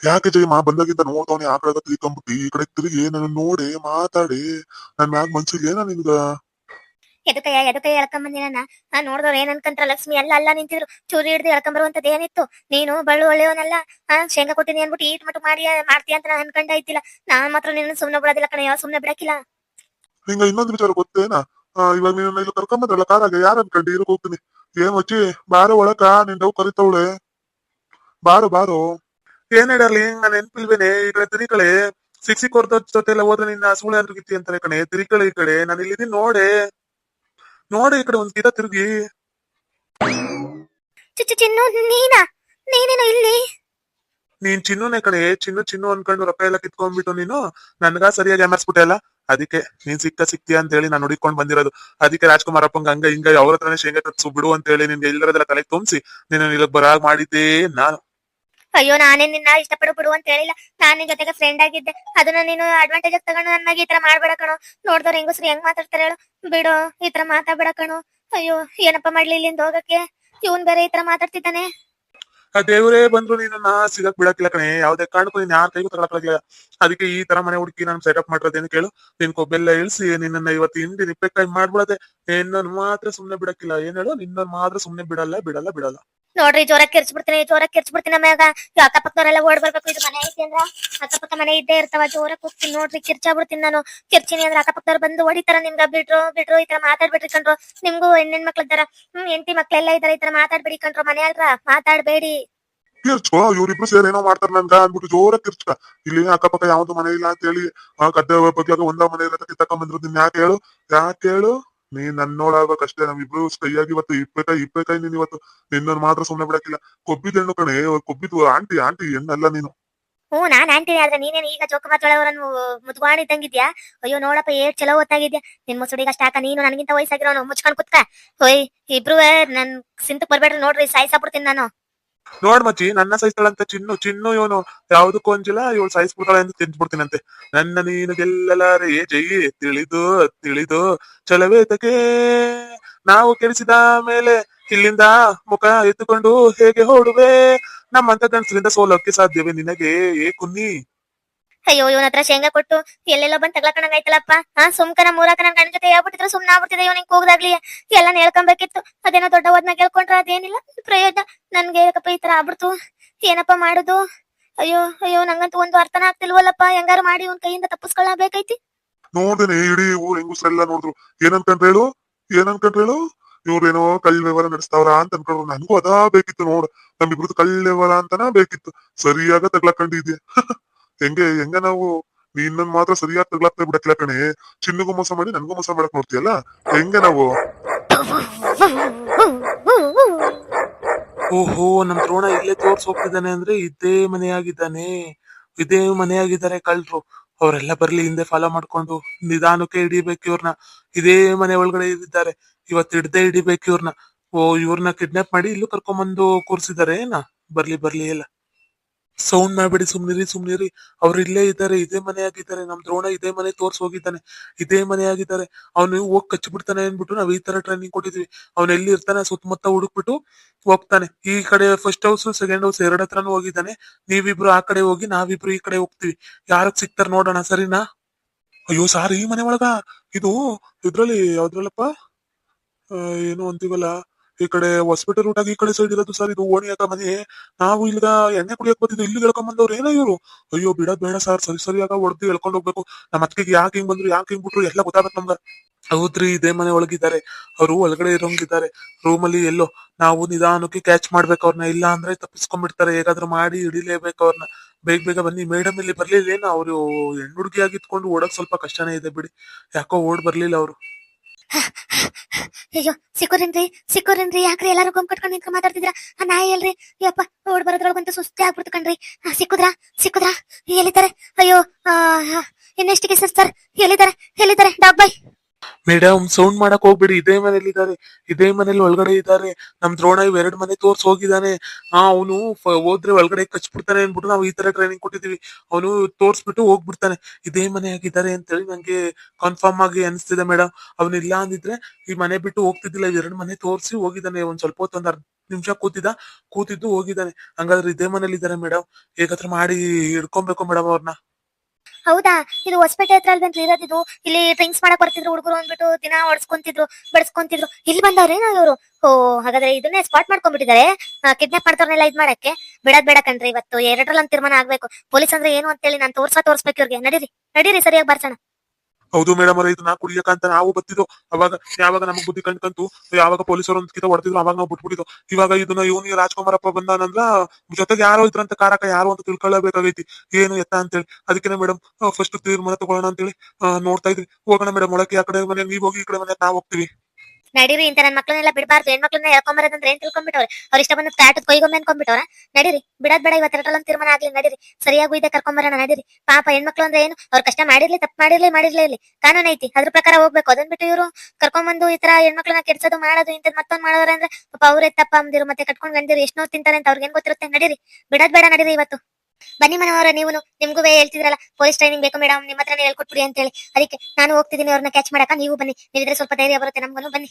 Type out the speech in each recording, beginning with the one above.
ಯಾಕೆ ಜಯಮ್ಮ ಬಂದಾಗಿಂದ ನೋಡ್ತಾವನಿ ಆ ಕಡೆ ತಿರ್ಕೊಂಬಿಟ್ಟಿ ಈ ಕಡೆ ತಿರುಗಿ ನನ್ನ ನೋಡಿ ಮಾತಾಡಿ. ನನ್ ಮ್ಯಾಗ ಮನ್ಸಿಗೆ ಏನ ನಿನ್ಗ ಎದಕಯ್ಯ ಎದಕಯ್ಯ ಎಳ್ಕೊಂಬಂದಿನ ನಾ ನೋಡಿದವ್ರು ಏನ್ ಅನ್ಕಂತ್ರ ಲಕ್ಷ್ಮಿ? ಎಲ್ಲ ಅಲ್ಲ ನಿಂತಿದ್ರು. ಚೂರಿ ಹಿಡ್ದು ಎಳ್ಕೊಂಬರುವಂತದ್ದು ಏನಿತ್ತು? ನೀನು ಬಳ್ಳು ಒಳ್ಳೆಯವನಲ್ಲ? ಹಾ ಶೇಂಗಾ ಕೊಟ್ಟಿನಿ ಅನ್ಬಿಟ್ಟು ಈಟ್ ಮಟ್ಟು ಮಾಡಿ ಮಾಡ್ತೀಯ ಅಂತ ನಾ ಅನ್ಕೊಂಡ ಐತಿಲ್ಲ ನಾನ್ ಮಾತ್ರ ನಿನ್ನ ಸುಮ್ನೆ ಬಿಡೋದಿಲ್ಲ ಕಣಯ್ಯ ಸುಮ್ನೆ ಬಿಡಕಿಲ್ಲ ನಿಂಗ ಇನ್ನೊಂದು ವಿಚಾರ ಗೊತ್ತೇನಾ? ಆ, ಇವಾಗ ನೀನು ಇಲ್ಲಿ ಕರ್ಕೊಂಬಂದ್ರಲ್ಲ ಕಾರಾಗ ಯಾರ ಅನ್ಕಂಡಿ? ಇರಕ್ ಹೋಗ್ತೀನಿ. ಏನ್ ಮಚ್ಚಿ? ಬಾರೋ ಒಳಕ, ನಿನ್ ಡವ್ ಕರಿತವಳೆ. ಬಾರೋ ಬಾರೋ. ಏನ್ ಹೇಳರ್ಲಿ ನಾನು ನೆನ್ಪಿಲ್ವೇನೆ? ಈ ಕಡೆ ತಿರಿಕಳೆ. ಸಿಕ್ಸಿ ಕೊರ್ದ ಜೊತೆ ಎಲ್ಲ ಹೋದ್ರೆ ನಿನ್ನ ಸುಳ್ಳು ಅನ್ರಿಗಿತ್ತಿ ಅಂತಾರೆ ಕಣೆ. ತಿರಿಕಳೆ ಈ ಕಡೆ. ನಾನು ಇಲ್ಲಿದ್ದೀನಿ, ನೋಡೆ. ನೋಡೆ ಈ ಕಡೆ ಒಂದ್ ಗಿಡ ತಿರುಗಿ. ಚಿನ್ನು ನೀನಾ? ನೀನೇನೋ ಇಲ್ಲಿ? ನೀನ್ ಚಿನ್ನುನೇ ಕಡೆ ಚಿನ್ನು ಚಿನ್ನು ಅನ್ಕೊಂಡು ರೊಕ್ಕ ಎಲ್ಲ ಕಿತ್ಕೊಂಡ್ಬಿಟ್ಟು ನೀನು ನನ್ಗ ಸರಿಯಾಗಿ ಅಮರ್ಸ್ಬಿಟ್ಟೆ ಅಲ್ಲ? ಅದಕ್ಕೆ ನೀನ್ ಸಿಕ್ಕ ಸಿಕ್ತಿಯ ಅಂತ ಹೇಳಿ ನಾನು ಹುಡುಕೊಂಡು ಬಂದಿರೋದು. ಅದಕ್ಕೆ ರಾಜ್ಕುಮಾರ್ ಅಪ್ಪಂಗ ಹಂಗ ಹಿಂಗ ಅವ್ರ ಹತ್ರನೇ ಶೇಂಗಾ ಕಟ್ಸು ಬಿಡು ಅಂತ ಹೇಳಿ ನಿನ್ಗೆ ಎಲ್ಲರದೆಲ್ಲ ತಲೆ ತುಂಬಿಸಿ ನೀನು ಇಲ್ಲಿಗೆ ಬರಾಗ್ ಮಾಡಿದ್ದೆ ನಾನು. ಅಯ್ಯೋ, ನಾನೇ ನಿನ್ನ ಇಷ್ಟಪಡು ಬಿಡು ಅಂತ ಹೇಳಿಲ್ಲ. ನಾನ್ ನಿನ್ ಜೊತೆಗೆ ಫ್ರೆಂಡ್ ಆಗಿದ್ದೆ. ಅದನ್ನ ನೀನು ಅಡ್ವಾಂಟೇಜ್ ತಗೊಂಡು ನನ್ನಾಗ ಈ ತರ ಮಾಡ್ಬೇಡ ಕಣೋ. ನೋಡ್ದವ್ರು ಹೆಂಗಸ್ರು ಹೆಂಗ್ ಮಾತಾಡ್ತಾರೆ ಹೇಳು. ಬಿಡು, ಈ ತರ ಮಾತಾಡ್ಬೇಡ ಕಣೋ. ಅಯ್ಯೋ, ಏನಪ್ಪ ಮಾಡ್ಲಿ ಇಲ್ಲಿಂದ ಹೋಗಕ್ಕೆ? ಇವನ್ ಬೇರೆ ಈ ತರ ಮಾತಾಡ್ತಿದ್ದಾನೆ. ಆ ದೇವರೇ ಬಂದ್ರು ನೀನನ್ನ ಸಿಗಕ್ ಬಿಡಕ್ಕಿಲ್ಲ ಕಣೆ. ಯಾವ್ದೇ ಕಾರಣಕ್ಕೂ ನೀನ್ ಯಾರ ಕೈಗೂ ತಗೊಳಕ್ಕಾಗಿಲ್ಲ ಅದಕ್ಕೆ ಈ ತರ ಮನೆ ಹುಡುಕಿ ನಾನು ಸೆಟಪ್ ಮಾಡಿರೋದೇನು ಕೇಳು? ನಿನ್ ಕೊಬ್ಬೆಲ್ಲ ಇಳಿಸಿ ನಿನ್ನ ಇವತ್ತು ಹಿಂಡಿ ನಿಪ್ಪೆಕಾಯಿ ಮಾಡ್ಬಿಡದೆ. ನಿನ್ನನ್ ಮಾತ್ರ ಸುಮ್ನೆ ಬಿಡಕ್ಕಿಲ್ಲ. ಏನ್ ಹೇಳು? ನಿನ್ನನ್ ಮಾತ್ರ ಸುಮ್ನೆ ಬಿಡಲ್ಲ ಬಿಡಲ್ಲ ಬಿಡಲ್ಲ. ನೋಡ್ರಿ ಜೋರ ಕಿರ್ಚ್ಬಿಡ್ತೀನಿ ಜೋರ ಕಿರ್ಚ್ಬಿಡ್ತೀನಿ ಮ್ಯಾಗ. ಅಕ್ಕಪಕ್ಕದವರೆಲ್ಲ ಓಡ್ ಬರ್ಬೇಕು, ಇದು ಮನೆ ಐತಿ ಅಂದ್ರ. ಅಕ್ಕಪಕ್ಕ ಮನೆ ಇದ್ದೇ ಇರ್ತಾವ ಜೋರ ಕೂಗ್ತೀನಿ ನೋಡ್ರಿ ಕಿರ್ಚಾಬಿಡ್ತೀನಿ ನಾನು. ಕಿರ್ಚಿನಿ ಅಂದ್ರ ಅಕ್ಕಪಕ್ಕದವ್ರು ಬಂದು ಹೊಡಿತಾರ ನಿಮ್ಗ, ಬಿಡ್ರು ಬಿಡ್ರು, ಈ ತರ ಮಾತಾಡ್ಬಿಡ್ರಿ ಕಣ್ರು. ನಿಮ್ಗೂ ಹೆಣ್ಣಿನ ಮಕ್ಳಿದ್ದಾರ ಹ್ಮ್, ಹೆಂಡತಿ ಮಕ್ಳೆಲ್ಲ ಇದಾರ, ಈ ತರ ಮಾತಾಡ್ಬೇಡಿ ಕಣ್ರು ಮನೆ ಅಲ್ರ ಮಾತಾಡ್ಬೇಡಿ ಕಿರ್ಚೋ ಇವ್ರಿಬ್ರು ಸೇರಿ ಏನೋ ಮಾಡ್ತಾರ ನನ್ಗ ಅಂದ್ಬಿಟ್ಟು ಜೋರ ಕಿರ್ಚ ಇಲ್ಲಿ ಅಕ್ಕಪಕ್ಕ ಯಾವ್ದು ಮನೆ ಇಲ್ಲ ಅಂತ ಹೇಳಿ ಗದ್ದೆ ಬಗ್ಲಾಗ ಒಂದ ಮನೆ ಇರತ್ತ ಕಿತ್ತಕೊಂಡ್ ಬಂದ್ರು. ನಿನ್ ಯಾಕೆ ಹೇಳು? ಯಾಕೆ ಹೇಳು? ನೀ ನನ್ ನೋಡಾಗಬೇಕಷ್ಟೇ ನಾವಿಬ್ರು ಕೈಯಾಗಿ ಇವತ್ತು ಇಪ್ಪೇಕಾಯಿ ಇಪ್ಪೇಕಾಯಿ ನೀನ್ ಇವತ್ತು ನಿನ್ನ ಮಾತ್ರ ಸುಮ್ನೆ ಬಿಡಕ್ಕಿಲ್ಲ. ಕೊಬ್ಬಿದ ಹೆಣ್ಣು ಕಣೆ, ಕೊಬ್ಬಿದ್ ಆಂಟಿ ಆಂಟಿ ಹೆಣ್ಣಲ್ಲ ನೀನು. ಹ್ಞೂ, ನಾನ್ ಆಂಟಿ ಆದ್ರೆ ನೀನೇನ್ ಈಗ ಜೋಕ ಮಾತಾಡೋರನ್ನು ಮುದ್ವಾಣಿ ತಂಗಿದ್ಯಾ? ಅಯ್ಯೋ ನೋಡಪ್ಪ ಏಟ್ ಚಲೋ ಓದ್ತಾಗಿದ್ಯಾ ನಿನ್ ಮುಸುಡಿಗೆ ಅಷ್ಟ ಹಾಕ ನೀನು ನನಗಿಂತ ವಯಸ್ಸಾಗಿರೋನು, ಮುಚ್ಕೊಂಡ್ ಕುತ್ಕ. ಹೋಯ್ ಇಬ್ರು ನನ್ ಸಿಂತಕ್ ಬರ್ಬೇಡ್ರಿ ನೋಡ್ರಿ, ಸಾಯಿಸಾಬಿಡ್ತೀನಿ ನಾನು. ನೋಡ್ ಮಚ್ಚಿ, ನನ್ನ ಸಹಿಸ್ತಾಳಂತ ಚಿನ್ನು ಚಿನ್ನು ಇವನು ಯಾವ್ದಕ್ಕೂ ಅಂಜಿಲ್ಲ, ಇವಳು ಸಾಯಿಸ್ಬಿಡ್ತಾಳೆ ಅಂತ ತಿಂದ್ಬಿಡ್ತೀನಂತೆ ನನ್ನ ನೀನು ಗೆಲ್ಲಲಾರೆ, ಜೈ, ತಿಳಿದು ತಿಳಿದು ಚಲವೇತಕ್ಕೆ ನಾವು ಕೆಡಿಸಿದ ಮೇಲೆ ಇಲ್ಲಿಂದ ಮುಖ ಎತ್ತುಕೊಂಡು ಹೇಗೆ ಹೊಡುವೆ ನಮ್ಮಂತ ಗಂಡಸರಿಂದ ಸೋಲೋಕೆ ಸಾಧ್ಯವೇ ನಿನಗೆ, ಏ ಕುನ್ನಿ? ಅಯ್ಯೋ, ಇವನ ಹತ್ರ ಶೇಂಗಾ ಕೊಟ್ಟು ಎಲ್ಲೆಲ್ಲ ಬಂದ್ ತಗ್ಲಾಕಣಂಗ್ ಆಯ್ತಲ್ಲಪ್ಪ ಹಾ ಸುಮ್ಕನ ಮೂರಕ ನನ್ ಗಂಡ ಜೊತೆ ಹೇಳ್ಬಿಟ್ಟಿದ್ರು ಸುಮ್ನ ಆಗ್ಬಿಟ್ಟಿದೆ ಇವನಿಗೆ ಕೂಗ್ದಾಗ್ಲಿ. ಎಲ್ಲ ಹೇಳ್ಕೊಂಬೇಕಿತ್ತು. ಅದೇನೋ ದೊಡ್ಡ ಓದ್ನ ಕೇಳ್ಕೊಂಡ್ರೆ, ಅದೇನಿಲ್ಲ. ಪ್ರಯೋಜನ. ನನ್ಗೆ ಯಾಕಪ್ಪ ಈ ತರ ಆಗ್ಬಿಡ್ತು. ಏನಪ್ಪ ಮಾಡುದು? ಅಯ್ಯೋ ಅಯ್ಯೋ, ನಂಗಂತೂ ಒಂದು ಅರ್ಥನ ಆಗ್ತಿಲ್ವಲ್ಲಪ್ಪ. ಹೆಂಗಾರು ಮಾಡಿ ಇವನ್ ಕೈಯಿಂದ ತಪ್ಪಿಸ್ಕೊಳ್ಳಬೇಕೈತಿ ನೋಡ್ದೇನೆ ಇಡೀ ಊರ್ ಹೆಂಗುಸ್ರೆಲ್ಲ ನೋಡಿದ್ರು. ಏನಂತ ಹೇಳು? ಏನಂತ ಹೇಳು? ಇವ್ರೇನೋ ಕಲ್ ವ್ಯವಹಾರ ನಡೆಸ್ತಾವ್ರ ಅಂತ ಅನ್ಕೊಂಡ್ರು. ನನ್ಗೂ ಅದಾ ಬೇಕಿತ್ತು ನೋಡು. ನಮ್ಮಿಬ್ರದ್ದು ಕಲ್ ವ್ಯವಹಾರ ಅಂತನ ಬೇಕಿತ್ತು. ಸರಿಯಾಗ ತಗ್ಲಾಕೊಂಡಿದ್ಯಾ? ಹೆಂಗೆ, ಹೆಂಗ ನಾವು ನೀನ್ ಮಾತ್ರ ಸರಿಯಾಗಿ ತಗ್ಲಾಗ್ತಾ ಬಿಡಕ್ಲ ಕಣೆ. ಚಿನ್ನಗೂ ಮೋಸ ಮಾಡಿ ನನ್ಗೂ ಮೋಸ ಮಾಡಕ್ ನೋಡ್ತೀಯಲ್ಲ ಹೆಂಗ ನಾವು? ಓಹೋ ನಮ್ ದ್ರೋಣ ಇಲ್ಲೇ ತೋರ್ಸ್ ಹೋಗ್ತಿದ್ದಾನೆ ಅಂದ್ರೆ ಇದೇ ಮನೆಯಾಗಿದ್ದಾನೆ. ಇದೇ ಮನೆಯಾಗಿದ್ದಾರೆ ಕಳ್ರು ಅವರೆಲ್ಲ ಬರ್ಲಿ, ಹಿಂದೆ ಫಾಲೋ ಮಾಡ್ಕೊಂಡು ನಿಧಾನಕ್ಕೆ ಹಿಡಿಬೇಕು ಇವ್ರನ್ನ ಇದೇ ಮನೆ ಒಳಗಡೆ ಇದ್ದಾರೆ. ಇವತ್ತು ಹಿಡ್ದೆ ಹಿಡಿಬೇಕು ಇವ್ರನ್ನ ಓ ಇವ್ರನ್ನ ಕಿಡ್ನಾಪ್ ಮಾಡಿ ಇಲ್ಲೂ ಕರ್ಕೊಂಬಂದು ಕೂರ್ಸಿದಾರೆ ಏನ? ಬರ್ಲಿ ಬರ್ಲಿ ಎಲ್ಲ. ಸೌಂಡ್ ಮಾಡ್ಬೇಡಿ, ಸುಮ್ನಿರಿ ಸುಮ್ನಿರಿ. ಅವ್ರು ಇಲ್ಲೇ ಇದ್ದಾರೆ, ಇದೇ ಮನೆಯಾಗಿದ್ದಾರೆ ನಮ್ ದ್ರೋಣ ಇದೇ ಮನೆ ತೋರ್ಸ್ ಹೋಗಿದ್ದಾನೆ. ಇದೇ ಮನೆಯಾಗಿದ್ದಾರೆ ಅವ್ನು ಹೋಗ್ ಕಚ್ಚಿಬಿಡ್ತಾನೆ ಅಂದ್ಬಿಟ್ಟು ನಾವ್ ಈ ತರ ಟ್ರೈನಿಂಗ್ ಕೊಟ್ಟಿದ್ವಿ. ಅವ್ನ ಎಲ್ಲಿ ಇರ್ತಾನೆ, ಸುತ್ತಮುತ್ತ ಹುಡುಕ್ಬಿಟ್ಟು ಹೋಗ್ತಾನೆ. ಈ ಕಡೆ ಫಸ್ಟ್ ಹೌಸ್ ಸೆಕೆಂಡ್ ಹೌಸ್ ಎರಡ್ ಹತ್ರನೂ ಹೋಗಿದ್ದಾನೆ. ನೀವಿಬ್ರು ಆ ಕಡೆ ಹೋಗಿ, ನಾವಿಬ್ರು ಈ ಕಡೆ ಹೋಗ್ತಿವಿ. ಯಾರಕ್ ಸಿಗ್ತಾರ ನೋಡೋಣ, ಸರಿನಾ? ಅಯ್ಯೋ, ಸಾರ್, ಈ ಮನೆ ಒಳಗ ಇದು ಇದ್ರಲ್ಲಿ ಯಾವ್ದ್ರಲ್ಲಪ್ಪ? ಏನು ಅಂತೀವಲ್ಲ? ಈ ಕಡೆ ಹಾಸ್ಪಿಟಲ್ ಆಗಿ ಈ ಕಡೆ ಸೈಡ್ ಇರೋದು ಸರ್ ಇದು ಓಣಿ ಅಂತ ಮನೆ. ನಾವು ಇಲ್ಲಿಗ ಎಣ್ಣೆ ಕುಡಿಯಕ್ ಬಂದಿದ್ದು ಇಲ್ಲಿ ಹೇಳ್ಕೊಂಡ್ ಏನೋ ಇವ್ರು. ಅಯ್ಯೋ ಬಿಡೋದ್ ಬೇಡ ಸರ್ ಸರಿ, ಸರಿಯಾಗ ಹೊಡೆದು ಹೇಳ್ಕೊಂಡು ಹೋಗ್ಬೇಕು. ನಮ್ಮ ಅತ್ತಿಗೆ ಯಾಕೆ ಹಿಂಗ್ ಬಂದ್ರು, ಯಾಕೆ ಹಿಂಗ್ ಬಿಟ್ರು, ಎಲ್ಲ ಗೊತ್ತಾಗತ್ತೆ ನಮ್ಗ. ಹೌದ್ರಿ, ಇದೇ ಮನೆ ಒಳಗಿದ್ದಾರೆ. ಅವರು ಒಳಗಡೆ ಇರೋಂಗಿದ್ದಾರೆ. ರೂಮಲ್ಲಿ ಎಲ್ಲೋ ನಾವು ನಿಧಾನಕ್ಕೆ ಕ್ಯಾಚ್ ಮಾಡ್ಬೇಕು ಅವ್ರನ್ನ ಇಲ್ಲ ಅಂದ್ರೆ ತಪ್ಪಿಸ್ಕೊಂಡ್ಬಿಡ್ತಾರೆ. ಹೇಗಾದ್ರೂ ಮಾಡಿ ಹಿಡಿಲೇಬೇಕು ಅವ್ರನ್ನ ಬೇಗ ಬೇಗ ಬನ್ನಿ. ಮೇಡಮ್ ಇಲ್ಲಿ ಬರ್ಲಿಲ್ಲೇನು ಅವರು ಹೆಣ್ಣು ಹುಡುಗಿ ಆಗಿತ್ಕೊಂಡು ಓಡಕ್ ಸ್ವಲ್ಪ ಕಷ್ಟನೇ ಇದೆ ಬಿಡಿ. ಯಾಕೋ ಓಡ್ ಬರ್ಲಿಲ್ಲ ಅವರು. ಅಯ್ಯೋ, ಸಿಕ್ಕೋರೇನ್ರಿ ಸಿಕ್ಕೋರೇನ್ರಿ. ಯಾಕ್ರಿ ಎಲ್ಲಾರು ಗುಂಪ್ ಕಟ್ಕೊಂಡು ನಿಂತ್ಕೊಂಡು ಮಾತಾಡ್ತಿದ್ರ ಆ ನಾಯಿ ಅಲ್ರಿ ಯಪ್ಪ, ಓಡ್ ಬರೋದ್ರೊಳಗಂತ ಸುಸ್ತಿ ಆಗ್ಬಿಡ್ತು ಕಣ್ರಿ. ಸಿಕ್ಕುದ್ರಾ? ಸಿಕ್ಕುದ್ರಾ? ಎಲ್ಲಿದ್ದಾರೆ? ಅಯ್ಯೋ, ಆ, ಇನ್ನೆಷ್ಟಿಗೆ ಸರ್ ಎಲ್ಲಿದ್ದಾರೆ? ಎಲ್ಲಿದ್ದಾರೆ? ಡಾಕ್ ಬಾಯ್ ಮೇಡಮ್, ಸೌಂಡ್ ಮಾಡಕ್ ಹೋಗ್ಬಿಡಿ. ಇದೇ ಮನೇಲಿ ಇದಾರೆ ಇದೇ ಮನೇಲಿ ಒಳಗಡೆ ಇದ್ದಾರೆ. ನಮ್ ದ್ರೋಣ ಇವ್ ಎರಡ್ ಮನೆ ತೋರ್ಸ್ ಹೋಗಿದ್ದಾನೆ. ಆ, ಅವನು ಹೋದ್ರೆ ಒಳಗಡೆ ಕಚ್ಬಿಡ್ತಾನೆ ಅನ್ಬಿಟ್ಟು ನಾವು ಈ ತರ ಟ್ರೈನಿಂಗ್ ಕೊಟ್ಟಿದೀವಿ ಅವನು ತೋರ್ಸ್ಬಿಟ್ಟು ಹೋಗ್ಬಿಡ್ತಾನೆ. ಇದೇ ಮನೆ ಆಗಿದ್ದಾರೆ ಅಂತೇಳಿ ನಂಗೆ ಕನ್ಫರ್ಮ್ ಆಗಿ ಅನಿಸ್ತಿದೆ ಮೇಡಮ್. ಅವನು ಇಲ್ಲ ಅಂದಿದ್ರೆ ಈ ಮನೆ ಬಿಟ್ಟು ಹೋಗ್ತಿದ್ದಿಲ್ಲ. ಎರಡ್ ಮನೆ ತೋರ್ಸಿ ಹೋಗಿದ್ದಾನೆ. ಒಂದ್ ಸ್ವಲ್ಪ ಹೊತ್ತು ಒಂದ್ ಅರ್ಧ ನಿಮಿಷ ಕೂತಿದ್ದ. ಕೂತಿದ್ದು ಹೋಗಿದ್ದಾನೆ. ಹಂಗಾದ್ರೆ ಇದೇ ಮನೇಲಿ ಇದ್ದಾರೆ ಮೇಡಮ್. ಹೇಗಾತ್ರ ಮಾಡಿ ಹಿಡ್ಕೊಬೇಕು ಮೇಡಮ್ ಅವ್ರನ್ನ ಹೌದಾ? ಇದು ಹೊಸಪೇಟೆ ಹತ್ರ ಅಲ್ವೇನ್ರಿ ಇರೋದಿದು ಇಲ್ಲಿ ಡ್ರಿಂಕ್ಸ್ ಮಾಡಕ್ ಬರ್ತಿದ್ರು ಹುಡುಗರು ಅಂದ್ಬಿಟ್ಟು ದಿನ ಹೊಡ್ಸ್ಕೊಂತಿದ್ರು ಬಡ್ಸ್ಕೊಂತಿದ್ರು. ಇಲ್ಲಿ ಬಂದವ್ರೇನ ಇವರು? ಓ ಹಾಗಾದ್ರೆ ಇದನ್ನೇ ಸ್ಪಾಟ್ ಮಾಡ್ಕೊಂಡ್ಬಿಟ್ಟಿದ್ದಾರೆ ಕಿಡ್ನಾಪ್ ಮಾಡ್ತಾರನ್ನೆಲ್ಲ ಇದ್ ಮಾಡಕ್ಕೆ. ಬಿಡದ್ ಬೇಡ ಕಣ್ರಿ ಇವತ್ತು. ಎರಡರಲ್ಲಿ ಒಂದ್ ತೀರ್ಮಾನ ಆಗ್ಬೇಕು. ಪೊಲೀಸ್ ಅಂದ್ರೆ ಏನು ಅಂತೇಳಿ ನಾನು ತೋರ್ಸಾ ತೋರ್ಸ್ಬೇಕು ಇವ್ರಿಗೆ. ನಡೀರಿ ನಡೀರಿ ಸರಿಯಾಗಿ ಬರ್ಸೋಣ. ಹೌದು ಮೇಡಮ್ ಅವ್ರೆ ಇದನ್ನ ಕುಡಿಯಕಂತ ನಾವು ಬತ್ತಿದ್ದು, ಅವಾಗ, ಯಾವಾಗ ನಮಗ್ ಬುದ್ಧಿ ಕಂಡ್ಕಂತು ಯಾವಾಗ ಪೊಲೀಸರು ಒಂದ್ ಕಿತ ಹೊಡೆದಿದ್ರು, ಅವಾಗ ನಾವು ಬಿಟ್ಬಿಟ್ಟಿದ್ದು. ಇವಾಗ ಇದನ್ನ ಇವನಿ ರಾಜ್ಕುಮಾರಪ್ಪ ಬಂದಾನಂದ್ರ, ಜೊತೆಗೆ ಯಾರೋ ಇದ್ರಂತ ಕಾರಕ ಯಾರು ಅಂತ ತಿಳ್ಕೊಳ್ಳಬೇಕಾಗೈತಿ ಏನು ಎತ್ತ ಅಂತೇಳಿ. ಅದಕ್ಕೆ ಮೇಡಮ್ ಫಸ್ಟ್ ತೀರ್ಮಾನ ತಗೊಳ್ಳೋಣ ಅಂತೇಳಿ ನೋಡ್ತಾ ಇದ್ವಿ. ಹೋಗೋಣ ಮೇಡಮ್ ಒಳಕ್ಕೆ ಆ ಕಡೆ ಮನೆ, ನೀವ್ ಹೋಗಿ ಈ ಕಡೆ ಮನೆ, ನಾವ್ ಹೋಗ್ತೀವಿ. ನಡೀರಿ ಇಂತ ನನ್ನ ಮಕ್ಕಳನ್ನೆಲ್ಲ ಬಿಡಬಾರ್ದು. ಹೆಣ್ಮಕ್ಳನ್ನ ಹೇಳ್ಕೊಂಬರೋದಂದ್ರೆ ಏನ್ ತಿಳ್ಕೊಂಡ್ಬಿಟ್ಟವ್ರೆ? ಅವ್ರ ಇಷ್ಟ ಬಂದ ತಾಟದ್ ಕೊಯ್ಗೊಮ್ಮೆ ಅನ್ಕೊಂಡ್ಬಿಟ್ಟವ್ರ? ನಡೀರಿ. ಬಿಡದ್ ಬೇಡ ಇವತ್ತು ಒಂದ್ ತೀರ್ಮಾನ ಆಗ್ಲಿ, ನಡೀರಿ. ಸರಿಯಾಗಿ ಇದೆ ಕರ್ಕೊಂಬರೋಣ ನಡೀರಿ. ಪಾಪ ಹೆಣ್ಮಕ್ಳು ಅಂದ್ರೆ ಏನು? ಅವ್ರ ಕಷ್ಟ ಮಾಡಿರ್ಲಿ, ತಪ್ಪು ಮಾಡಿರ್ಲಿ ಮಾಡಿರ್ಲಿ ಕಾನೂನು ಕಾನೂನ್ ಐತಿ. ಅದ್ರ ಪ್ರಕಾರ ಹೋಗ್ಬೇಕು. ಅದನ್ ಬಿಟ್ಟು ಇವರು ಕರ್ಕೊಂಬಂದು ಈ ತರ ಹೆಣ್ಮಕ್ಳನ್ನ ಕೆಡ್ಸೋದು ಮಾಡೋದು, ಇಂಥದ್ ಮತ್ತೊಂದ್ ಮಾಡೋದ್ರೆ ಅಂದ್ರೆ ಪಾಪ ಅವ್ರೇ ತಪ್ಪ ಅಂದಿರು, ಮತ್ತೆ ಕಟ್ಕೊಂಡ್ ಗಂಡಿರು ಎಷ್ಟೋ ತಿಂತಾರೆ ಅಂತ ಅವ್ರಿಗೆ ಏನ್ ಗೊತ್ತಿರುತ್ತೆ? ನಡೀರಿ. ಬಿಡದ್ ಬೇಡ, ನಡೀರಿ ಇವತ್ತು. ಬನ್ನಿ ಮನೋಹರ ನೀವು ನಿಮ್ಗೂ ಹೇಳ್ತಿದ್ರಲ್ಲ ಪೊಲೀಸ್ ಟ್ರೈನಿಂಗ್ ಬೇಕು ಮೇಡಮ್ ನಿಮ್ಮ ಹತ್ರನೇ ಹೇಳ್ಕೊಟ್ಬಿಡಿ ಅಂತ ಹೇಳಿ ಅದಕ್ಕೆ ನಾನು ಹೋಗ್ತಿದ್ದೀನಿ, ಅವ್ರನ್ನ ಕ್ಯಾಚ್ ಮಾಡಕ ನೀವು ಬನ್ನಿ. ನೀವಿದ್ರೆ ಸ್ವಲ್ಪ ಧೈರ್ಯ ಬರುತ್ತೆ ನಮ್ಗೂ ಬನ್ನಿ.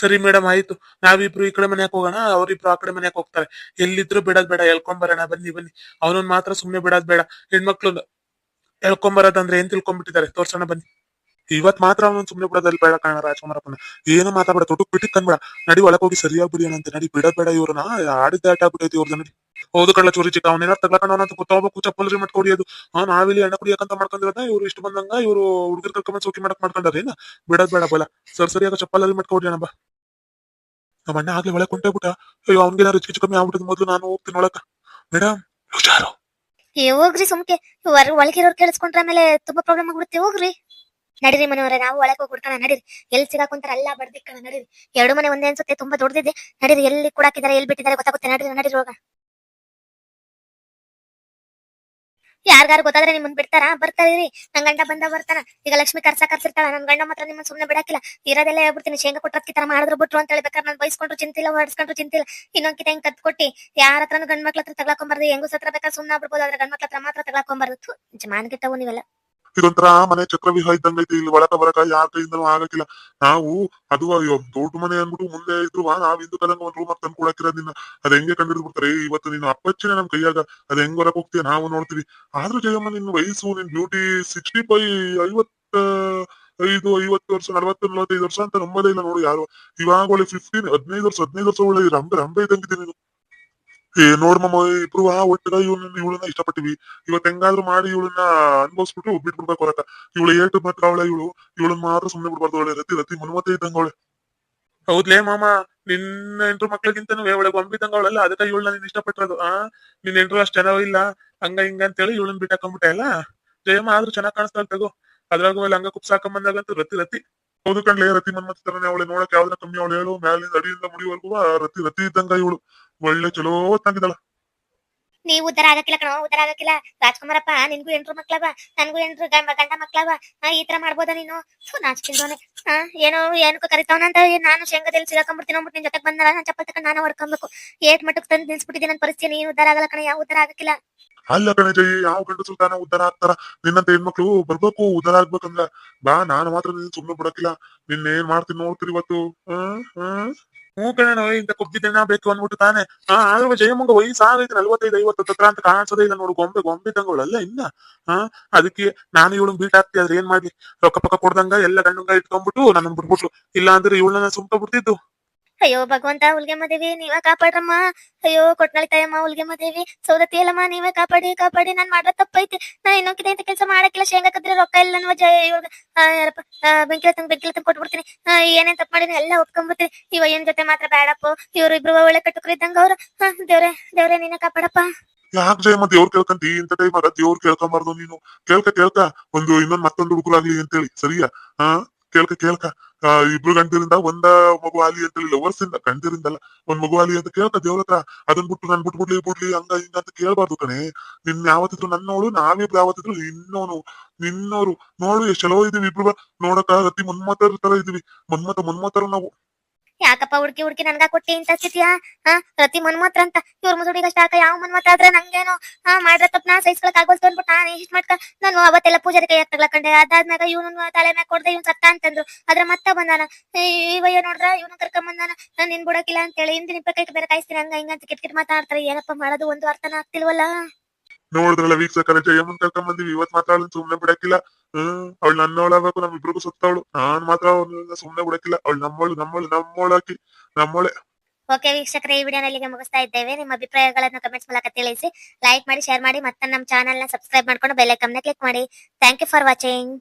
ಸರಿ ಮೇಡಮ್ ಆಯ್ತು. ನಾವಿಬ್ರು ಈ ಕಡೆ ಮನೆಗೆ ಹೋಗೋಣ, ಅವ್ರಿಬ್ರು ಆ ಕಡೆ ಮನೆಗೆ ಹೋಗ್ತಾರೆ. ಎಲ್ಲಿದ್ರು ಬಿಡೋದ್ ಬೇಡ ಹೇಳ್ಕೊಂಡ್ ಬರೋಣ, ಬನ್ನಿ ಬನ್ನಿ. ಅವನನ್ನ ಮಾತ್ರ ಸುಮ್ನೆ ಬಿಡೋದ್ ಬೇಡ. ಹೆಣ್ಮಕ್ಳು ಎಳ್ಕೊಂಬರೋದಂದ್ರೆ ಏನ್ ತಿಳ್ಕೊಂಡ್ಬಿಟ್ಟಿದ್ದಾರೆ? ತೋರ್ಸೋಣ, ಬನ್ನಿ. ಇವತ್ ಮಾತ್ರ ಅವನನ್ನ ಸುಮ್ನೆ ಬಿಡೋದಲ್ಲಿ ಬೇಡ ಕಾಣ ರಾಜಕುಮಾರಪ್ಪನ. ಏನು ಮಾತಾಡ್ಬೇಡ ತೊಟ್ಟು ಬಿಟ್ಟಿಕ್ ಕಂಡ್ಬೇಡ ನಡಿ, ಒಳಗ್ ಹೋಗಿ ಸರಿಯಾಗಿ ಬಿಡಿಯೋಣಂತೆ ನಡಿ, ಬಿಡೋದ್ ಬೇಡ ಇವ್ರನ್ನ. ಆಡಿದ್ದಾಟ ಆಗ್ಬಿಟ್ಟೈತಿ ಇವ್ರದ್ದು ನಡಿ. ಹೌದು ಕಳ್ಳ ಚೋರಿ ಚಿಕ್ಕ ಅವನ ತಗ್ಲಾಕೊಂಡವನ ಅಂತ ಗೊತ್ತಾಗಬೇಕು ಚಪ್ಪಲ್ರಿ ಮಟ್ ಅದು ಹಾ, ನಾವಿಲ್ಲಿ ಎಣ್ಣ ಕುಡಿಯಕಂತ ಮಾಡ್ಕೊಂಡಿರೋದ ಇವ್ರು ಇಷ್ಟು ಬಂದಂಗ ಇವ್ರು ಹುಡುಗರ್ ಕರ್ಕೊಂಡ್ ಸೋಕಿ ಮಾಡಕ್ ಏನ? ಬಿಡೋದ್ ಬೇಡ ಬಲ ಸರ್, ಸರಿಯಾಗ ಚಪ್ಪಲಲ್ಲಿ ಮಟ್ಕ ಹೊಡಿಯೋಣ ಬಾ. ನಮ್ಮ ಅಣ್ಣ ಆಗ್ಲೇ ಒಳಗ್ ಕೊಂಟೋಗ್ಬಿಟ್ಟ ಅಯ್ಯೋ, ಅವ್ನಿಗೆ ಹೆಚ್ಚು ಕಮ್ಮಿ ಆಗ್ಬಿಟ್ಟದ ಮೊದಲು ನಾನು ಹೋಗ್ತೀನಿ ಒಳಕ ಮೇಡಮ್, ಹುಷಾರು. ಏ, ಹೋಗ್ರಿ ಸುಮ್ಕೆ. ಒಳಗಿರೋರು ಕೇಳಿಸ್ಕೊಂಡ್ರ ಆಮೇಲೆ ತುಂಬಾ ಪ್ರಾಬ್ಲಮ್ ಆಗ್ಬಿಡುತ್ತೆ, ಹೋಗ್ರಿ. ನಡೀರಿ ಮನೆಯವರೇ, ನಾವು ಒಳಗೆ ಹೋಗ್ಬಿಡ್ಕಣ ನಡೀರಿ. ಎಲ್ಲಿ ಸಿಗಾಕೊಂತಾರ ಎಲ್ಲ ಬಡ್ದಿಕ್ಕಣ ನಡೀರಿ. ಎರಡು ಮನೆ ಒಂದೇ ಅನ್ಸುತ್ತೆ, ತುಂಬಾ ದೊಡ್ಡದಿದೆ. ನಡೀರಿ, ಎಲ್ಲಿ ಕುಡಾಕಿದ್ದಾರೆ, ಎಲ್ಲಿ ಬಿಟ್ಟಿದ್ದಾರೆ ಗೊತ್ತಾಗುತ್ತೆ, ನಡೀರಿ ನಡೀರಿ ಹೋಗ. ಯಾರ್ಗಾರು ಗೊತ್ತಾದ್ರೆ ನಿಮ್ಮನ್ ಬಿಡ್ತಾರಾ? ಬರ್ತಾರೀ ನನ್ ಗಂಡ ಬಂದ ಬರ್ತಾನ. ಈಗ ಲಕ್ಷ್ಮಿ ಕರ್ಸ ಕರ್ಸಿರ್ತಾಳ. ನನ್ ಗಂಡ ಮಾತ್ರ ನಿಮ್ಮನ್ ಸುಮ್ನೆ ಬಿಡಾಕಿಲ್ಲ. ಇರೋದೆಲ್ಲ ಹೇಳ್ಬಿಡ್ತೀನಿ. ಶೇಂಗಾ ಕೊಟ್ಟದ್ಕಿ ತರ ಮಾಡಿದ್ರು ಬಿಟ್ರು ಅಂತ ಹೇಳ್ಬೇಕಾದ್ರೆ ನಾನು ಬಯಸ್ಕೊಂಡ್ರು ಚಿಂತಿಲ್ಲ, ಹೊಡ್ಸ್ಕೊಂಡ್ರು ಚಿಂತಿಲ್ಲ. ಇನ್ನೊಂದ್ ಕಿತ ಹೆಂಗ್ ಕತ್ ಕೊಟ್ಟಿ? ಯಾರ ಹತ್ರನು ಗಂಡ್ ಮಕ್ಳ ಹತ್ರ ತಗೊಳಕೊಂಬಾರ್ದು ಹೆಂಗು ಸತ್ರ ಬೇಕಾದ್ರೆ ಸುಮ್ನ ಬಿಡ್ಬೋದು ಆದ್ರೆ ಗಂಡ್ ಮಕ್ಳ ಹತ್ರ ಮಾತ್ರ ತಗೊಳಕೊಂಬಾರ್ದು ಜಮಾನ್ ಗಿಟ್ಟವು ನೀವೆಲ್ಲ. ಇದೊಂಥರ ಮನೆ ಚಕ್ರವ್ಯೂಹ ಇದ್ದಂಗೈತಿ ಇಲ್ಲಿ ಒಳಕ ಬರಕ, ಯಾರ ಕೈಯಿಂದನೂ ಆಗಕ್ಕಿಲ್ಲ. ನಾವು, ಅದು ಅಯ್ಯೋ, ದೊಡ್ಡ ಮನೆ ಅಂದ್ಬಿಟ್ಟು ಮುಂದೆ ಇದ್ರು ನಾವ್ ಹಿಂದೂ ಕಲಂಗ ಒಂದ್ ರೂಮ್ ತಂದು ನಿನ್ನ. ಅದ್ ಹೆಂಗೆ ಕಂಡಿಡ್ ಬಿಡ್ತಾರೆ? ಇವತ್ತು ನೀನು ಅಪ್ಪಚ್ಚನೆ ನಮ್ ಕೈಯಾಗ, ಅದ್ ಹೆಂಗ್ ಹೊರಕ್ ಹೋಗ್ತೀಯ? ನಾವು ನೋಡ್ತೀವಿ. ಆದ್ರೂ ಜಯಮ್ಮ, ನಿನ್ ವಯಸ್ಸು, ನಿನ್ ಬ್ಯೂಟಿ ಸಿಕ್ಸ್ಟಿ ಫೈ ಐವತ್ತ, ಐದು, ಐವತ್ತು ವರ್ಷ, ನಲವತ್ತು, ನಲವತ್ತೈದು ವರ್ಷ ಅಂತ ನಂಬದೇ ಇಲ್ಲ ನೋಡು ಯಾರು. ಇವಾಗ ಒಳ್ಳೆ ಫಿಫ್ಟೀನ್ ಹದಿನೈದು ವರ್ಷ ಹದಿನೈದು ವರ್ಷ ಒಳ್ಳೆ ರಂಬೆ ರಂಬೆ ಇದ್ದಂಗಿದ್ದೀನಿ ನೀನು. ಏ ನೋಡ್ಮಮ್ಮ ಇಬ್ರು, ಆ ಇವಳನ್ನ ಇವಳನ್ನ ಇಷ್ಟಪಟ್ಟಿವಿ. ಇವತ್ ಹೆಂಗಾದ್ರೂ ಮಾಡಿ ಇವಳನ್ನ ಅನ್ಭವಿಸ್ಬಿಟ್ಟು ಬಿಟ್ಬಿಡ್ಬೇಕು ಹೊರಕ ಇವಳು ಏಟು ಮಾತ್ರ ಅವಳ, ಇವಳು. ಇವಳನ್ನ ಮಾತ್ರ ಸುಮ್ನೆ ಬಿಡ್ಬಾರ್ದು ಅವಳೆ ರತಿ ರತಿ ಮನ್ಮತೆ ಇದ್ದಂಗ ಅವಳೆ. ಹೌದ್ಲೇ ಮಾಮ, ನಿನ್ನ ಎಂಟ್ರು ಮಕ್ಳಿಗಿಂತನೂ ಒಳಗೆ ಗೊಂಬಿದಂಗ ಅವಳಲ್ಲ, ಅದಕ್ಕೆ ಇವಳನ್ನ ನೀನ್ ಇಷ್ಟಪಟ್ಟಿರೋದು. ಆ ನಿನ್ ಎಂಟ್ರು ಅಷ್ಟು ಚೆನ್ನಾಗ್ ಇಲ್ಲ. ಹಂಗ, ಹಿಂಗ ಅಂತೇಳಿ ಇವಳನ್ನ ಬಿಟ್ಟಾಕೊಂಡ್ಬಿಟ್ಟೆ ಅಲ್ಲ? ಜಯಮ್ಮ, ಆದ್ರೂ ಚೆನ್ನಾಗ್ ಕಾಣಿಸ್ತಾ ತಗೋ. ಅದ್ರಾಗ ಮೇಲೆ ಹಂಗ ಕುಪ್ಸಾಕೊಂಬಂದಾಗಂತೂ ರತಿ ರತಿ. ಹೌದು ಕಣ್ಲೆ, ರತಿ ಮನ್ಮತಿ ಅವಳೆ ನೋಡಕ್ ಯಾವ್ದ್ರ ಕಮ್ಮಿ ಅವಳು ಹೇಳು, ಮ್ಯಾಲಿಂದ ಅಡಿಯಿಂದ ಮುಡಿವರೆಗೂ ರತಿ ರತಿ ಇದ್ದಂಗ ಇವಳು. ಒಳ್ಳೆ ಚಲೋ ತಂಗಿದಳ ನೀ ಉದ್ದಾರ ಆಗಕ್ಕಿಲ್ಲ ಕಣೋ, ಉದ್ದಾರ ಆಗಕ್ಕಿಲ್ಲ. ರಾಜ್ಕುಮಾರಪ್ಪ, ನಿನ್ಗೂ ಎಂಟ್ರು ಮಕ್ಳವ, ನನ್ಗೂ ಎಂಟ್ರು ಗಂಡ ಮಕ್ಳವ. ಈ ತರ ಮಾಡ್ಬೋದ ನೀನು? ನಾಚ್ಕಿಲ್ದೋನೆ ಏನೋ, ಏನಕ್ಕೂ ಕರಿತಾವನಂತ ನಾನು ಶೇಂಗದಲ್ಲಿ ಸಿಗಾಕೊಂಡ್ಬಿಡ್ತೀನಿ ಅಂದ್ಬಿಟ್ಟು ನಿನ್ ಜೊತೆಗೆ ಬಂದಲ್ಲ ನಾನು ಚಪ್ಪಲ್ ತಗೊಂಡು ನಾನು ಹೊಡ್ಕೊಬೇಕು ಏಟ್ ಮಟ್ಟಕ್ಕೆ ತಂದು ನಿಲ್ಸ್ಬಿಟ್ಟಿದ್ದೀನಿ ನನ್ನ ಪರಿಸ್ಥಿತಿ. ನೀನು ಉದ್ದಾರ ಆಗಲ್ಲ ಕಣ, ಯಾವ ಉದ್ದಾರ ಆಗಕ್ಕಿಲ್ಲ. ಅಲ್ಲ ಕಣೆ ಜೈ ಯಾವ ಗಂಡಸರು ತಾನ ಉದ್ದಾರ ಆಗ್ತಾರ? ನಿನ್ನಂತ ಹೆಣ್ಮಕ್ಳು ಬರ್ಬೇಕು, ಉದ್ದಾರ ಆಗ್ಬೇಕಂದ್ರ. ಬಾ, ನಾನು ಮಾತ್ರ ನೀನ್ ಸುಮ್ಮನೆ ಬಿಡಕ್ಕಿಲ್ಲ. ನಿನ್ನ ಏನ್ ಮಾಡ್ತೀನಿ ನೋಡ್ತೀರಿ ಇವತ್ತು? ಹ್ಮ್ ಹ್ಮ್ ಹ್ಞೂ ಕಣ ಇಂತ ಕೊಬ್ಬಿದ್ದೆಣ್ಣ ಬೇಕು ಅಂದ್ಬಿಟ್ಟು ತಾನೆ. ಹಾ, ಆದ್ರೂ ಜಯಮಂಗ ವಯಸ್ಸು ಆಗೈತೆ ನಲ್ವತ್ತೈದು ಐವತ್ತು ಹತ್ರ ಅಂತ ಕಾಣಿಸೋದೇ ಇಲ್ಲ ನೋಡು. ಗೊಂಬೆ ಗೊಂಬೆ ತಂಗಳಲ್ಲ ಇನ್ನ? ಹಾ, ಅದಕ್ಕೆ ನಾನು ಇವಳು ಬೀಟ್ ಹಾಕ್ತಿ, ಆದ್ರೆ ಏನ್ ಮಾಡ್ಲಿ? ರೊಕ್ಕ ಪಕ್ಕ ಕೊಡ್ದಂಗ ಎಲ್ಲ ಗಂಡಂಗ ಇಟ್ಕೊಂಡ್ಬಿಟ್ಟು ನನ್ನ ಬಿಟ್ಬಿಟ್ಲು ಇಲ್ಲ ಅಂದ್ರೆ ಇವಳನ್ನ ಸುಮ್ಕ ಬಿಡ್ತಿದ್ದು. ಅಯ್ಯೋ ಭಗವಂತ ಹುಲ್ಗೆಮ್ಮ ಮದೇವಿ ನೀವೇ ಕಾಪಾಡ್ರಮ್ಮ. ಅಯ್ಯೋ ಕೊಟ್ನಳಿ ತಾಯಮ್ಮ ಹುಲ್ಗೆಮ್ಮ ಮದೇವಿ ಸೌದತ್ತಿ ಅಲ್ಲಮ್ಮ ನೀವೇ ಕಾಪಾಡಿ ಕಾಪಾಡಿ ನಾನ್ ಮಾಡ್ರ ತಪ್ಪೈತಿ. ನಾ ಇನ್ನೊಂಕಿದೆ ಅಂತ ಕೆಲಸ ಮಾಡಕ್ಕಿಲ್ಲ ಶೇಂಗಾ ಕದ್ರೆ ರೊಕ್ಕ ಇಲ್ಲ ಅನ್ನುವ ಜಯ ಇವಾಗ ಆ, ಯಾರಪ್ಪ ಆ, ಬೆಂಕಿ ತಂಗ್ ಬೆಂಕಿ ತಂಗ್ ಕೊಟ್ಬಿಡ್ತೀನಿ. ಏನೇನ್ ತಪ್ಪ ಮಾಡಿದ್ರೆ ಎಲ್ಲ ಒಪ್ಕೊಂಡ್ಬಿಡ್ತೀನಿ ಇವ ಏನ್ ಜೊತೆ ಮಾತ್ರ ಬೇಡಪ್ಪ ಇವ್ರು ಇಬ್ರು ಒಳ್ಳೆ ಕಟ್ಟುಕರು ಇದ್ದಂಗ ಅವ್ರು. ದೇವ್ರೆ ದೇವ್ರೆ ನೀನ ಕಾಪಾಡಪ್ಪ. ಯಾಕೆ ಜಯಮ್ಮ ದೇವ್ರ ಕೇಳ್ಕಂತಿ? ಇಂತ ಟೈಮ್ ಅದ ದೇವ್ರ ಕೇಳ್ಕೊಂಬಾರ್ದು ನೀನು. ಕೇಳ್ಕ ಕೇಳ್ಕ. ಒಂದು ಇನ್ನೊಂದ್ ಮತ್ತೊಂದು ಹುಡುಗರಾಗ್ಲಿ ಅಂತೇಳಿ. ಸರಿಯಾ? ಹಾ ಕೇಳ್ಕ ಕೇಳ್ಕ. ಇಬ್ರು ಗಂಡರಿಂದ ಒಂದ ಮಗು ಆಲಿ ಅಂತ ಲವರ್ಸ್ ಇಂದ, ಗಂಡರಿಂದಲ್ಲ, ಒಂದ್ ಮಗು ಆಲಿ ಅಂತ ಕೇಳ್ಕ ದೇವ್ರ ಹತ್ರ. ಅದನ್ ಬಿಟ್ಟು ನನ್ ಬಿಟ್ಟು ಬಿಡ್ಲಿ ಹಂಗ, ಹಿಂಗ ಅಂತ ಕೇಳ್ಬಾರ್ದು ಕಣೆ. ನಿನ್ ಯಾವತ್ತಿದ್ರು ನನ್ನೋಳು, ನಾವಿಬ್ರು ಯಾವತ್ತಿದ್ರು ಇನ್ನೋನು ನಿನ್ನೋರು. ನೋಡು ಎಷ್ಟ್ ಚಲೋ ಇದೀವಿ ಇಬ್ರು ನೋಡಕ ಅತಿ ಮನ್ಮತರ ತರ ಇದೀವಿ. ಮನ್ಮತ ಮನ್ಮತರು ನಾವು. ಯಾಕಪ್ಪ ಹುಡ್ಕಿ ಹುಡ್ಕಿ ನನ್ಗ ಕೊಟ್ಟಿ ಇಂತ ಸ್ಥಿತಿಯಾ ಹಾ ಪ್ರತಿ ಮನ್ಮತ್ರ ಅಂತ, ಇವ್ರ ಮುದುಡಿಗೆ ಅಷ್ಟ ಯಾವ ಮನ್ಮತ್ರ ಆದ್ರೆ ನಂಗೇನೋ ಹಾ ಮಾಡ್ರ ತಪ್ಪ ನಾ ಸಹಿಸ್ಕೊಳಕ್ ಆಗೋಲ್ತು ಅನ್ಬಿಟ್ಟು ನಾನು ಇಷ್ಟ ಮಾಡ್ಕ, ನಾನು ಅವತ್ತೆಲ್ಲ ಪೂಜಾರಿ ಕೈ ತಗ್ಲಕಂಡೆ ಅದಾದ್ಮ್ಯಾಗ ಇವನು ತಲೆ ಮ್ಯಾಗ ಕೊಡ್ದೆ ಇವ್ನ್ ಸತ್ತ ಅಂತಂದ್ರು. ಅದ್ರ ಮತ್ತೆ ಬಂದಾನ? ಇವಯ್ಯ ನೋಡ್ರ ಇವ್ನ ಕರ್ಕೊಂಡ್ ಬಂದಾನ? ನಾನ್ ನಿನ್ ಬಿಡಕಿಲ್ಲ ಅಂತೇಳಿ, ಹಿಂದಿನ ಇಪ್ಪತ್ತೈದು ಬೇರೆ ಕಾಯಿಸ್ತೀನಿ, ಹಂಗ ಹಿಂಗ ಅಂತ ಕಿಟ್ ಕಿಟ್ ಮಾತಾಡ್ತಾರೆ, ಏನಪ್ಪ ಮಾಡೋದು, ಒಂದು ಅರ್ಥನ ಆಗ್ತಿಲ್ವಲ್ಲ? ನೋಡಿದ್ರಲ್ಲ ವೀಕ್ಷಕರ, ಜಯಮ್ಮನ್ ಕರ್ಕೊಂಡ್ ಬಂದಿವಿ ಇವತ್ ಮಾತ್ರ ಸುಮ್ಮನೆ ಸುಮ್ನೆ ಬಿಡಕ್ಕಿಲ್ಲ. ಹ್ಮ್, ಅವಳು ನನ್ನವಳಾಗಬೇಕು ನಮ್ ಇಬ್ರಿಗೂ ಸುತ್ತವಳು ನಾನ್ ಮಾತ್ರ ಅವ್ಳನ್ನ ಸುಮ್ನೆ ಬಿಡಕ್ಕಿಲ್ಲ. ಅವಳು ನಮ್ಮಳು ನಮ್ಮಳು ನಮ್ಮೋಳಾಕಿ ನಮ್ಮಳೆ ಓಕೆ ವೀಕ್ಷಕರೇ, ಈ ವಿಡಿಯೋನ ಇಲ್ಲಿಗೆ ಮುಗಿಸ್ತಾ ಇದ್ದೇವೆ. ನಿಮ್ಮ ಅಭಿಪ್ರಾಯಗಳನ್ನು ಕಮೆಂಟ್ಸ್ ಮೂಲಕ ತಿಳಿಸಿ. ಲೈಕ್ ಮಾಡಿ ಶೇರ್ ಮಾಡಿ ಮತ್ತೆ ನಮ್ಮ ಚಾನೆಲ್ನ ಸಬ್ಸ್ಕ್ರೈಬ್ ಮಾಡ್ಕೊಂಡು ಬೆಲ್ ಐಕನ್ ಕ್ಲಿಕ್ ಮಾಡಿ. Thank you for watching